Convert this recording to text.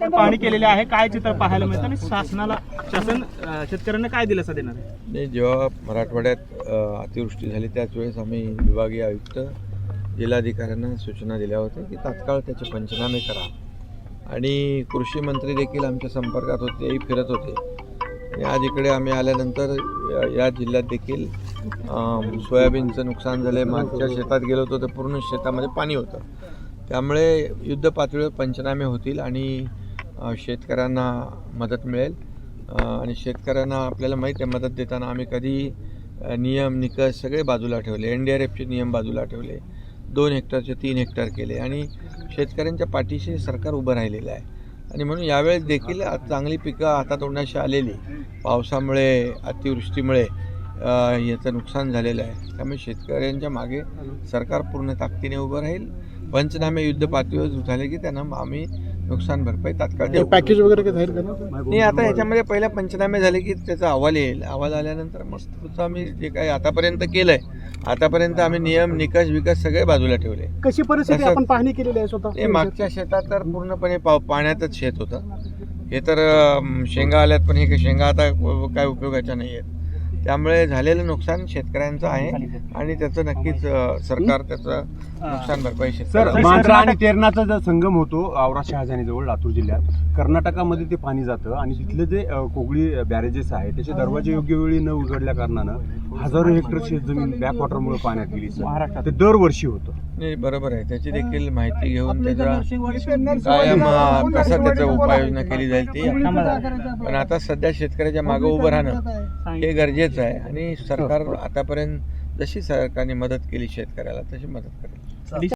पाहणी केलेली आहे. काय चित्र पाहायला मिळतं? आणि शासनाला शासन शेतकऱ्यांना काय दिलासा देणार नाही जेव्हा मराठवाड्यात अतिवृष्टी झाली त्याच वेळेस आम्ही विभागीय आयुक्त जिल्हाधिकाऱ्यांना सूचना दिल्या होत्या की तात्काळ त्याचे पंचनामे करा. आणि कृषी मंत्री देखील आमच्या संपर्कात होते तेही फिरत होते. आणि आज इकडे आम्ही आल्यानंतर या- या जिल्ह्यात देखील सोयाबीनचं नुकसान झालं आहे मागच्या शेतात गेलो होतो तर पूर्ण शेतामध्ये पाणी होतं. त्यामुळे युद्ध पातळीवर पंचनामे होतील आणि शेतकऱ्यांना मदत मिळेल. आणि शेतकऱ्यांना आपल्याला माहीत आहे मदत देताना आम्ही कधी नियम निकष सगळे बाजूला ठेवले. एन डी आर एफचे नियम बाजूला ठेवले. दोन हेक्टरचे तीन हेक्टर केले. आणि शेतकऱ्यांच्या पाठीशी सरकार उभं राहिलेलं आहे. आणि म्हणून यावेळेस देखील चांगली पिकं हातात ओढण्याशी आलेली पावसामुळे अतिवृष्टीमुळे याचं नुकसान झालेलं आहे. त्यामुळे शेतकऱ्यांच्या मागे सरकार पूर्ण ताकदीने उभं राहील. पंचनामे युद्ध पातळीवर झाले की त्यांना आम्ही नुकसान भरपाई तात्काळ देऊ. पॅकेज वगैरे काही जाहीर करणार नाही? आता ह्याच्यामध्ये पहिल्या पंचनामे झाले की त्याचा अहवाल येईल. अहवाल आल्यानंतर मग पुढचं आम्ही जे काही आतापर्यंत केलंय आतापर्यंत आम्ही नियम निकष विकस सगळे बाजूला ठेवले. कशी परिस्थिती तसं- आपण पाहणी केलेली आहे स्वतः? मागच्या शेतात तर पूर्णपणे पाण्यातच शेत होतं. हे तर अं, शेंगा आल्यात पण हे काही शेंगा आता काय उपयोगाच्या नाही आहेत त्यामुळे झालेलं नुकसान शेतकऱ्यांचं आहे आणि त्याचं नक्कीच सरकार त्याचं नुकसान भरपाई सर मांजरा आणि तेरणाचा जो संगम होतो आवरा शहाजानीजवळ लातूर जिल्ह्यात कर्नाटकामध्ये ते पाणी जातं आणि तिथले जे कोगळी बॅरेजेस आहे त्याचे दरवाजे योग्य वेळी न उघडल्या कारणानं हजारो हेक्टर शेतजमीन बॅकवॉटरमुळे पाण्यात गेली सर. ते दरवर्षी होतं. नाही बरोबर आहे. त्याची देखील माहिती घेऊन त्याचा कायम कसा त्याचा उपाययोजना केली जाईल ती पण आता सध्या शेतकऱ्याच्या मागे उभं राहणं हे गरजेचं आहे. आणि सरकार आतापर्यंत जशी सरकारने मदत केली शेतकऱ्याला तशी मदत करेल.